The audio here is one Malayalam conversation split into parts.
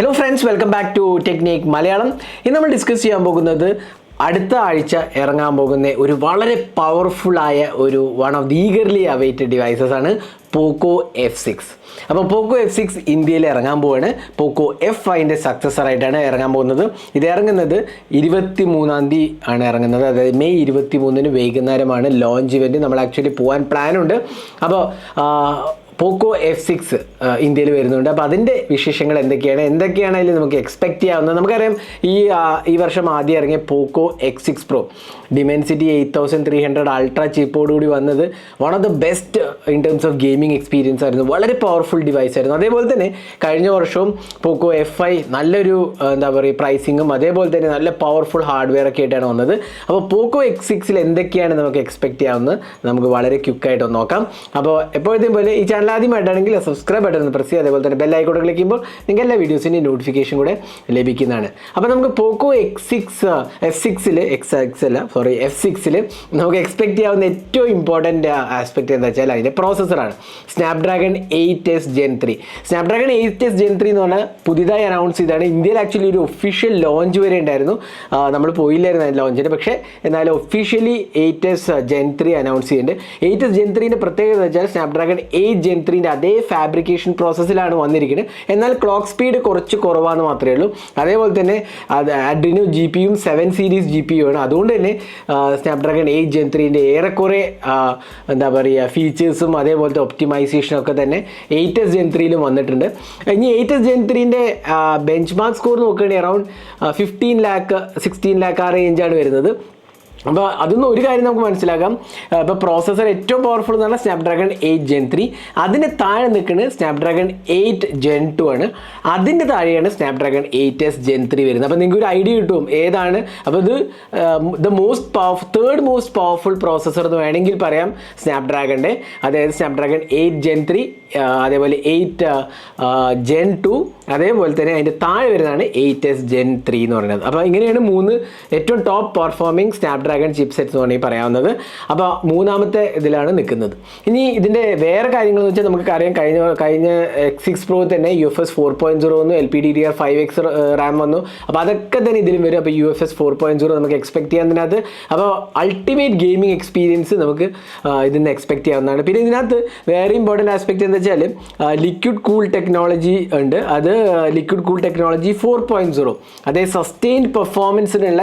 Hello friends welcome back to technique Malayalam ഇന്ന് നമ്മൾ ഡിസ്കസ് ചെയ്യാൻ പോകുന്നത് അടുത്ത ആഴ്ച ഇറങ്ങാൻ പോകുന്ന ഒരു വളരെ പവർഫുള്ളായ ഒരു one of the eagerly awaited devices ആണ് പോക്കോ എഫ് സിക്സ് അപ്പോൾ പോക്കോ എഫ് സിക്സ് ഇന്ത്യയിൽ ഇറങ്ങാൻ പോവാണ്. പോക്കോ എഫ് ഫൈവിന്റെ സക്സസറായിട്ടാണ് ഇറങ്ങാൻ പോകുന്നത്. ഇത് ഇറങ്ങുന്നത് ഇരുപത്തി മൂന്നാം തീയതി ആണ് ഇറങ്ങുന്നത്. അതായത് മെയ് ഇരുപത്തി മൂന്നിന് വൈകുന്നേരമാണ് ലോഞ്ച് ഇവന്റ് നമ്മൾ ആക്ച്വലി പോകാൻ പ്ലാനുണ്ട് അപ്പോൾ പോക്കോ എഫ് സിക്സ് ഇന്ത്യയിൽ വരുന്നുണ്ട്. അപ്പോൾ അതിന്റെ വിശേഷങ്ങൾ എന്തൊക്കെയാണ്? എന്തൊക്കെയാണ് അതിൽ നമുക്ക് എക്സ്പെക്ട് ചെയ്യാവുന്നത്? നമുക്കറിയാം ഈ ഈ വർഷം ആദ്യം ഇറങ്ങിയ Poco X six pro Dimensity eight thousand three hundred ultra ചിപ്പോടുകൂടി വന്നത് one of the best in terms of gaming experience ആയിരുന്നു. വളരെ പവർഫുൾ ഡിവൈസ് ആയിരുന്നു. അതേപോലെ തന്നെ കഴിഞ്ഞ വർഷവും പോക്കോ എഫ് ഐ നല്ലൊരു എന്താ പറയുക പ്രൈസിങ്ങും അതേപോലെ തന്നെ നല്ല പവർഫുൾ ഹാർഡ്വെയർ ഒക്കെ ആയിട്ടാണ് വന്നത്. അപ്പോൾ പോക്കോ എക്സ് സിക്സിൽ എന്തൊക്കെയാണ് നമുക്ക് എക്സ്പെക്ട് ചെയ്യാവുന്നത്? നമുക്ക് വളരെ ക്വിക്കായിട്ട് നോക്കാം. അപ്പോൾ എപ്പോഴത്തെയും പോലെ ഈ ചാനൽ ആദ്യമായിട്ടാണെങ്കിൽ സബ്സ്ക്രൈബ് ബട്ടൺ ഒന്ന് പ്രസ് ചെയ്യുക. അതേപോലെ തന്നെ ബെൽ ഐക്കോട്ട് ക്ലിക്ക് ചെയ്യുമ്പോൾ നിങ്ങൾക്ക് എല്ലാ വീഡിയോസിന്റെയും നോട്ടിഫിക്കേഷൻ കൂടെ ലഭിക്കുന്നതാണ്. അപ്പോൾ നമുക്ക് പോക്കോ എക്സ് സിക്സ് എഫ് സിക്സിൽ എക്സ് എക്സ് അല്ല സോറി എഫ് സിക്സിൽ നമുക്ക് എക്സ്പെക്ട് ചെയ്യാവുന്ന ഏറ്റവും ഇമ്പോർട്ടന്റ് ആസ്പെക്ട് എന്താ വെച്ചാൽ അതിന്റെ പ്രോസസ്സറാണ് Snapdragon eight S gen three Snapdragon eight S gen three എന്ന് പറഞ്ഞാൽ പുതിയതായി അനൗൺസ് ചെയ്താണ് ഇന്ത്യയിൽ ആക്ച്വലി ഒരു ഒഫീഷ്യൽ ലോഞ്ച് വരെ ഉണ്ടായിരുന്നു. നമ്മൾ പോയില്ലായിരുന്നു അതിന്റെ ലോഞ്ചിന് പക്ഷേ എന്നാലും officially eight S gen three announce ചെയ്യുന്നുണ്ട് എയ്റ്റ് എസ് ജെൻ ത്രീന്റെ പ്രത്യേകത എന്ന് വെച്ചാൽ സ്നാപ്ഡ്രാഗൺ എയ്റ്റ് ജെൻ ത്രീന്റെ അതേ ഫാബ്രിക്കേഷൻ പ്രോസസ്സിലാണ് വന്നിരിക്കുന്നത് എന്നാൽ ക്ലോക്ക് സ്പീഡ് കുറച്ച് കുറവാണെന്ന് മാത്രമേ ഉള്ളൂ. അതേപോലെ തന്നെ അത് അഡ്രിനോ ജി പി യും seven series G P U ആണ്. അതുകൊണ്ട് തന്നെ സ്നാപ്ഡ്രാഗൺ എയ്റ്റ് ജെൻ ത്രീന്റെ ഏറെക്കുറെ എന്താ പറയുക ഫീച്ചേഴ്സും അതേപോലത്തെ ഒപ്റ്റിമൈസേഷനും ഒക്കെ തന്നെ എയ്റ്റ് എസ് ജെൻ ത്രീയിലും വന്നിട്ടുണ്ട്. ഇനി എയ്റ്റ് എസ് ജെൻ ത്രീന്റെ ബെഞ്ച് മാർക്ക് സ്കോർ നോക്കുകയാണെങ്കിൽ around fifteen lakh sixteen lakh ആ റേഞ്ചാണ് വരുന്നത്. അപ്പോൾ അതൊന്നും ഒരു കാര്യം നമുക്ക് മനസ്സിലാക്കാം. ഇപ്പോൾ പ്രോസസ്സർ ഏറ്റവും പവർഫുൾ എന്ന് പറഞ്ഞാൽ സ്നാപ്ഡ്രാഗൺ എയ്റ്റ് ജെൻ ത്രീ അതിന് താഴെ നിൽക്കുന്നത് സ്നാപ്ഡ്രാഗൺ എയ്റ്റ് ജെൻ ടു ആണ്. അതിന്റെ താഴെയാണ് Snapdragon eight S gen three വരുന്നത്. അപ്പോൾ നിങ്ങൾക്ക് ഒരു ഐഡിയ കിട്ടും. ഏതാണ്? അപ്പോൾ ഇത് the most powerful third most powerful processor എന്ന് വേണമെങ്കിൽ പറയാം സ്നാപ്ഡ്രാഗണിന്റെ അതായത് സ്നാപ്ഡ്രാഗൺ എയ്റ്റ് ജെൻ ത്രീ അതേപോലെ എയ്റ്റ് ജെൻ ടു അതേപോലെ തന്നെ അതിന്റെ താഴെ വരുന്നതാണ് എയ്റ്റ് എസ് ജെൻ ത്രീ എന്ന് പറയുന്നത്. അപ്പോൾ ഇങ്ങനെയാണ് മൂന്ന് ഏറ്റവും top performing Snapdragon chip sets എന്ന് വേണമെങ്കിൽ പറയാവുന്നത്. അപ്പോൾ മൂന്നാമത്തെ ഇതിലാണ് നിൽക്കുന്നത്. ഇനി ഇതിന്റെ വേറെ കാര്യങ്ങൾ എന്ന് വെച്ചാൽ നമുക്ക് അറിയാം കഴിഞ്ഞ കഴിഞ്ഞ എക്സ് സിക്സ് പ്രോ തന്നെ U F S four point zero വന്നു L P D D R five X RAM വന്നു. അപ്പോൾ അതൊക്കെ തന്നെ ഇതിലും വരും. അപ്പോൾ U F S four point zero നമുക്ക് എക്സ്പെക്ട് ചെയ്യാവുന്നതിനകത്ത് അപ്പോൾ അൾട്ടിമേറ്റ് ഗെയിമിംഗ് എക്സ്പീരിയൻസ് നമുക്ക് ഇതിൽ നിന്ന് എക്സ്പെക്ട് ചെയ്യാവുന്നതാണ്. പിന്നെ ഇതിനകത്ത് വേറെ ഇമ്പോർട്ടന്റ് ആസ്പെക്ട് എന്താ വെച്ചാൽ ലിക്വിഡ് കൂൾ ടെക്നോളജി ഉണ്ട്. അത് liquid cool technology four point zero അതേ sustained പെർഫോമൻസിനുള്ള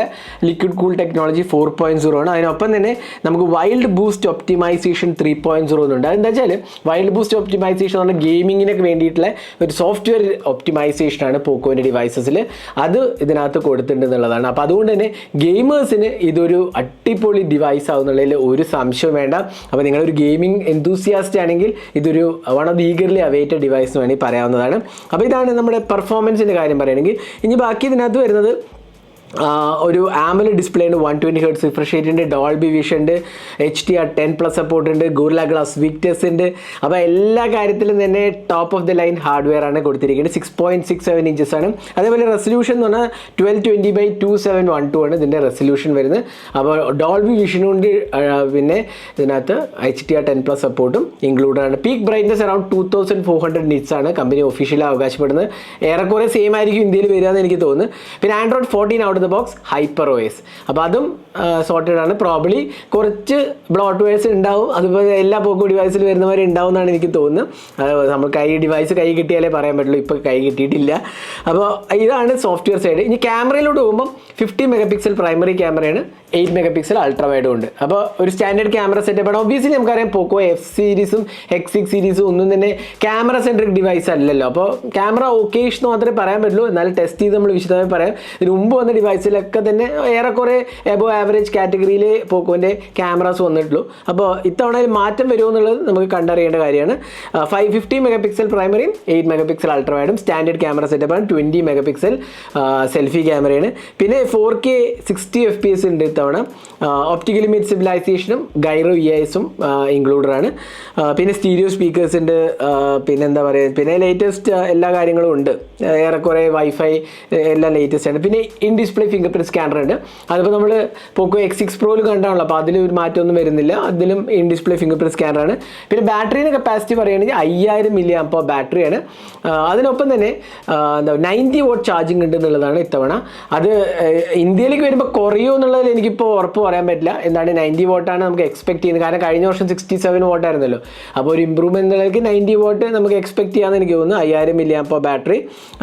liquid cool technology four point zero ആണ്. അതിനൊപ്പം തന്നെ നമുക്ക് wild boost optimisation three point zero എന്നുണ്ട് അതെന്താ വെച്ചാൽ വൈൽഡ് ബൂസ്റ്റ് ഒപ്റ്റിമൈസേഷൻ എന്ന് പറഞ്ഞാൽ ഗെയിമിങ്ങിനൊക്കെ വേണ്ടിയിട്ടുള്ള ഒരു സോഫ്റ്റ്വെയർ ഒപ്റ്റിമൈസേഷൻ ആണ് പോക്കോന്റെ ഡിവൈസസിൽ അത് ഇതിനകത്ത് കൊടുത്തിട്ടുണ്ട് എന്നുള്ളതാണ് അപ്പോൾ അതുകൊണ്ട് തന്നെ ഗെയിമേഴ്സിന് ഇതൊരു അടിപൊളി ഡിവൈസ് ആവുന്നുള്ളതിൽ ഒരു സംശയം വേണ്ട. അപ്പോൾ നിങ്ങളൊരു ഗെയിമിംഗ് എന്തൂസിയാസ്റ്റ് ആണെങ്കിൽ ഇതൊരു one of the eagerly awaited device എന്ന് വേണമെങ്കിൽ പറയാവുന്നതാണ്. അപ്പോൾ ഇതാണ് നമ്മുടെ പെർഫോമൻസിന്റെ കാര്യം പറയുകയാണെങ്കിൽ. ഇനി ബാക്കി ഇതിനകത്ത് വരുന്നത് ഒരു ആംബുലൻ ഡിസ്പ്ലേ ഉണ്ട് one twenty hertz refresh rate ഉണ്ട് ഡോൾബി വിഷൻ ഉണ്ട് H T R ten plus support ഉണ്ട് ഗൂർല ഗ്ലാസ് വിക്ടേഴ്സ് ഉണ്ട്. അപ്പോൾ എല്ലാ കാര്യത്തിലും തന്നെ top of the line hardware ആണ് കൊടുത്തിരിക്കുന്നത്. Six point six seven inches ആണ്. അതേപോലെ റെസൊല്യൂഷൻ എന്ന് പറഞ്ഞാൽ twelve twenty by two seven one two ആണ് ഇതിന്റെ റെസൊല്യൂഷൻ വരുന്നത്. അപ്പോൾ ഡോൾബി വിഷനും ഉണ്ട് പിന്നെ ഇതിനകത്ത് H T R ten plus സപ്പോർട്ടും ഇൻക്ലൂഡഡ് ആണ്. Peak brightness around two thousand four hundred nits ആണ് കമ്പനി ഒഫീഷ്യലി അവകാശപ്പെടുന്നത്. ഏറെക്കുറെ സെയിം ആയിരിക്കും ഇന്ത്യയിൽ വരിക എന്ന് എനിക്ക് തോന്നുന്നു. പിന്നെ Android fourteen out of the box hyper OS അപ്പോൾ അതും സോർട്ടഡ് ആണ്. പ്രോബ്ലി കുറച്ച് ബ്ലോട്ട് വെയർസ് ഉണ്ടാവും. അതുപോലെ എല്ലാ പോക്കോ ഡിവൈസിൽ വരുന്നവരെ ഉണ്ടാവും എന്നാണ് എനിക്ക് തോന്നുന്നത്. നമ്മൾ കൈ ഡിവൈസ് കൈ കിട്ടിയാലേ പറയാൻ പറ്റുള്ളൂ. ഇപ്പോൾ കൈ കിട്ടിയിട്ടില്ല. അപ്പോൾ ഇതാണ് സോഫ്റ്റ്വെയർ സൈഡ് ഇനി ക്യാമറയിലോട്ട് പോകുമ്പോൾ ഫിഫ്റ്റി മെഗാ പിക്സൽ പ്രൈമറി ക്യാമറയാണ്. എയ്റ്റ് മെഗാ പിക്സൽ അൾട്രാ വൈഡും ഉണ്ട്. അപ്പോൾ ഒരു സ്റ്റാൻഡേർഡ് ക്യാമറ സെറ്റപ്പ് ആണ്. ഒബ്വിയസ്ലി നമുക്കറിയാം പോക്കോ എഫ് സീരീസും എക്സ് സിക്സ് സീരീസും ഒന്നും തന്നെ ക്യാമറ സെൻട്രിക് ഡിവൈസ് അല്ലല്ലോ. അപ്പോൾ ക്യാമറ ഓക്കേഷ് മാത്രമേ പറയാൻ പറ്റുള്ളൂ. എന്നാലും ടെസ്റ്റ് ചെയ്ത് നമ്മൾ വിശദമായി പറയാം. ഇതിന് മുമ്പ് വന്ന ഡിവൈസിലൊക്കെ തന്നെ ഏറെക്കുറെ എബോ ആവറേജ് കാറ്റഗറിയിൽ പോക്കോന്റെ ക്യാമറാസ് വന്നിട്ടുള്ളൂ. അപ്പോൾ ഇത്തവണ മാറ്റം വരുമോ എന്നുള്ളത് നമുക്ക് കണ്ടറിയേണ്ട കാര്യമാണ്. ഫൈവ് ഫിഫ്റ്റി മെഗാ പിക്സൽ പ്രൈമറിയും എയ്റ്റ് മെഗാ പിക്സൽ അൾട്രാവൈഡും സ്റ്റാൻഡേർഡ് ക്യാമറ സെറ്റപ്പാണ് ട്വന്റി മെഗാ പിക്സൽ സെൽഫി ക്യാമറയാണ് പിന്നെ four K sixty F P S ഉണ്ട് ഇത്തവണ. ഒപ്റ്റിക്കൽ ഇമേജ് സിവിലൈസേഷനും ഗൈറോ ഇ എസും ഇൻക്ലൂഡഡ് ആണ്. പിന്നെ സ്റ്റീരിയോ സ്പീക്കേഴ്സ് ഉണ്ട്. പിന്നെ എന്താ പറയുക പിന്നെ ലേറ്റസ്റ്റ് എല്ലാ കാര്യങ്ങളും ഉണ്ട്. ഏറെക്കുറെ വൈഫൈ എല്ലാം ലേറ്റസ്റ്റ് ആണ്. പിന്നെ in display display fingerprint scanner ഉണ്ട്. അതിപ്പോൾ നമ്മൾ പോക്കോ എക്സ് സിക്സ് പ്രോയിൽ കണ്ടാണല്ലോ അപ്പോൾ അതിൽ ഒരു മാറ്റമൊന്നും വരുന്നില്ല. അതിലും ഇൻ ഡിസ്പ്ലേ ഫിംഗർ പ്രിന്റ് സ്കാനറാണ് പിന്നെ ബാറ്ററിയുടെ കപ്പാസിറ്റി പറയുകയാണെങ്കിൽ അയ്യായിരം മില്ലി അപ്പോൾ ബാറ്ററിയാണ് അതിനൊപ്പം തന്നെ എന്താ നയന്റി വോട്ട് ചാർജിങ് ഉണ്ട് എന്നുള്ളതാണ് ഇത്തവണ. അത് ഇന്ത്യയിലേക്ക് വരുമ്പോൾ കുറയോ എന്നുള്ളതിൽ എനിക്കിപ്പോൾ ഉറപ്പ് പറയാൻ പറ്റില്ല. എന്താണ് നയന്റി വോട്ടാണ് നമുക്ക് എക്സ്പെക്ട് ചെയ്യുന്നത്. കാരണം കഴിഞ്ഞ വർഷം സിക്സ്റ്റി സെവൻ വോട്ടായിരുന്നല്ലോ അപ്പോൾ ഒരു ഇമ്പ്രൂവ്മെന്റ് എന്നുള്ളതിലേക്ക് നയന്റി വോട്ട് നമുക്ക് എക്സ്പെക്ട് ചെയ്യാമെന്ന് എനിക്ക് തോന്നുന്നു. അയ്യായിരം മില്ലി അപ്പോൾ ബാറ്ററി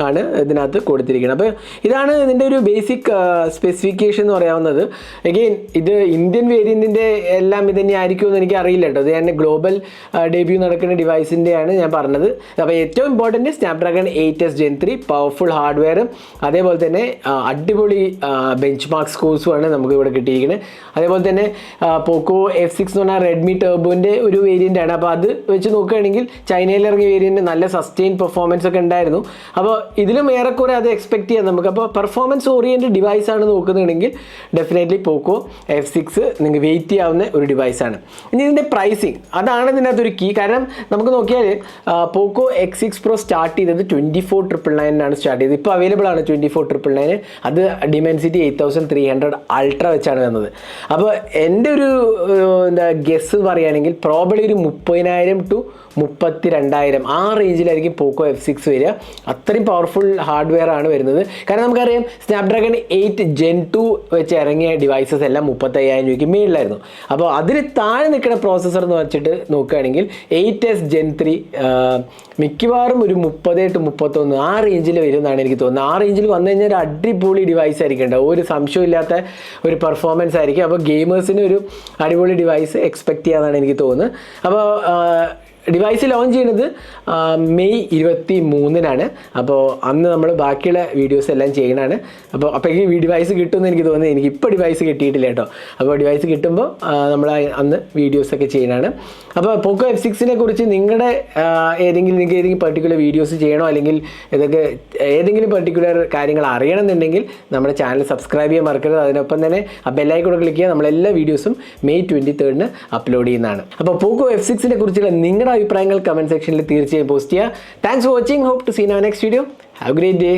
ആണ് ഇതിനകത്ത് കൊടുത്തിരിക്കുന്നത്. അപ്പോൾ ഇതാണ് ഇതിന്റെ ഒരു ബേസിക് സ്പെസിഫിക്കേഷൻ എന്ന് പറയാവുന്നത്. അഗെയിൻ ഇത് ഇന്ത്യൻ വേരിയന്റിന്റെ എല്ലാം ഇത് തന്നെ ആയിരിക്കും എന്ന് എനിക്ക് അറിയില്ല കേട്ടോ. ഇത് ഞാൻ ഗ്ലോബൽ ഡെബ്യൂ നടക്കുന്ന ഡിവൈസിന്റെയാണ് ഞാൻ പറഞ്ഞത്. അപ്പോൾ ഏറ്റവും important Snapdragon eight S gen three powerful ഹാർഡ്വെയറും അതേപോലെ തന്നെ അടിപൊളി ബെഞ്ച് മാർക്ക് സ്കോഴ്സുമാണ് നമുക്ക് ഇവിടെ കിട്ടിയിരിക്കുന്നത് അതേപോലെ തന്നെ പോക്കോ എഫ് സിക്സ് എന്ന് പറഞ്ഞാൽ റെഡ്മി ടേബോന്റെ ഒരു വേരിയന്റ് ആണ്. അപ്പോൾ അത് വെച്ച് നോക്കുകയാണെങ്കിൽ ചൈനയിൽ ഇറങ്ങിയ വേരിയന്റ് നല്ല സസ്റ്റെയിൻ പെർഫോമൻസ് ഒക്കെ ഉണ്ടായിരുന്നു. അപ്പോൾ ഇതിലും ഏറെക്കുറെ അത് എക്സ്പെക്ട് ചെയ്യാം നമുക്ക്. അപ്പോൾ പെർഫോമൻസ് ഓറിയന്റഡ് ഡിവൈസ് ആണ് നോക്കുന്നുണ്ടെങ്കിൽ ഡെഫിനറ്റ്ലി പോക്കോ. എഫ് സിക്സ് നിങ്ങൾക്ക് വെയിറ്റ് ചെയ്യാവുന്ന ഒരു ഡിവൈസാണ് ഇനി ഇതിന്റെ പ്രൈസിങ് അതാണ് ഇതിനകത്തൊരു കീ കാരണം നമുക്ക് നോക്കിയാൽ Poco X six pro start ചെയ്തത് ട്വന്റി ഫോർ ട്രിപ്പിൾ നയനാണ് സ്റ്റാർട്ട് ചെയ്തത്. ഇപ്പോൾ അവൈലബിൾ ആണ് ട്വന്റി ഫോർ ട്രിപ്പിൾ നയൻ അത് Dimensity eight thousand three hundred ultra വെച്ചാണ് വന്നത്. അപ്പോൾ എന്റെ ഒരു എന്താ ഗസ് പറയുകയാണെങ്കിൽ പ്രോബിളി ഒരു മുപ്പതിനായിരം ടു മുപ്പത്തി രണ്ടായിരം ആ റേഞ്ചിലായിരിക്കും പോക്കോ എഫ് സിക്സ് വരിക. അത്രയും പവർഫുൾ ഹാർഡ്വെയർ ആണ് വരുന്നത്. കാരണം നമുക്കറിയാം സ്നാപ്ഡ്രാഗൺ എയ്റ്റ് ജെൻ ടു വെച്ച് ഇറങ്ങിയ ഡിവൈസസ് എല്ലാം മുപ്പത്തയ്യായിരം രൂപയ്ക്ക് മേളിലായിരുന്നു. അപ്പോൾ അതിന് താഴെ നിൽക്കുന്ന പ്രോസസ്സർ എന്ന് വെച്ചിട്ട് നോക്കുകയാണെങ്കിൽ എയ്റ്റ് എസ് ജെൻ ത്രീ മിക്കവാറും ഒരു മുപ്പത് ടു മുപ്പത്തൊന്ന് ആ റേഞ്ചിൽ വരുമെന്നാണ് എനിക്ക് തോന്നുന്നത്. ആ റേഞ്ചിൽ വന്നു കഴിഞ്ഞാൽ ഒരു അടിപൊളി ഡിവൈസ് ആയിരിക്കും ഉണ്ടാവും ഒരു സംശയമില്ലാത്ത ഒരു പെർഫോമൻസ് ആയിരിക്കും. അപ്പോൾ ഗെയിമേഴ്സിന് ഒരു അടിപൊളി ഡിവൈസ് എക്സ്പെക്ട് ചെയ്യാന്നാണ് എനിക്ക് തോന്നുന്നത്. അപ്പോൾ ഡിവൈസ് ലോഞ്ച് ചെയ്യുന്നത് മെയ് ഇരുപത്തി മൂന്നിനാണ് അപ്പോൾ അന്ന് നമ്മൾ ബാക്കിയുള്ള വീഡിയോസ് എല്ലാം ചെയ്യണതാണ് അപ്പോൾ അപ്പോഴേക്ക് ഈ ഡിവൈസ് കിട്ടുമെന്ന് എനിക്ക് തോന്നുന്നത് എനിക്ക് ഇപ്പോൾ ഡിവൈസ് കിട്ടിയിട്ടില്ല കേട്ടോ. അപ്പോൾ ഡിവൈസ് കിട്ടുമ്പോൾ നമ്മൾ അന്ന് വീഡിയോസൊക്കെ ചെയ്യണതാണ് അപ്പോൾ പോക്കോ എഫ് സിക്സിനെ കുറിച്ച് നിങ്ങളുടെ ഏതെങ്കിലും നിങ്ങൾക്ക് ഏതെങ്കിലും പെർട്ടിക്കുലർ വീഡിയോസ് ചെയ്യണോ? അല്ലെങ്കിൽ ഇതൊക്കെ ഏതെങ്കിലും പെർട്ടിക്കുലർ കാര്യങ്ങൾ അറിയണമെന്നുണ്ടെങ്കിൽ നമ്മുടെ ചാനൽ സബ്സ്ക്രൈബ് ചെയ്യാൻ മറക്കരുത്. അതിനൊപ്പം തന്നെ ആ ബെല്ലൈക്കൂടെ ക്ലിക്ക് ചെയ്യുക നമ്മളെല്ലാ വീഡിയോസും മെയ് ട്വന്റി തേർഡിന് അപ്ലോഡ് ചെയ്യുന്നതാണ്. അപ്പോൾ പോക്കോ എഫ് സിക്സിനെ കുറിച്ചുള്ള നിങ്ങളുടെ അഭിപ്രായങ്ങൾ കമന്റ് സെക്ഷനിൽ തീർച്ചയായും പോസ്റ്റ് ചെയ്യുക. Thanks for watching hope to seen our next video have great day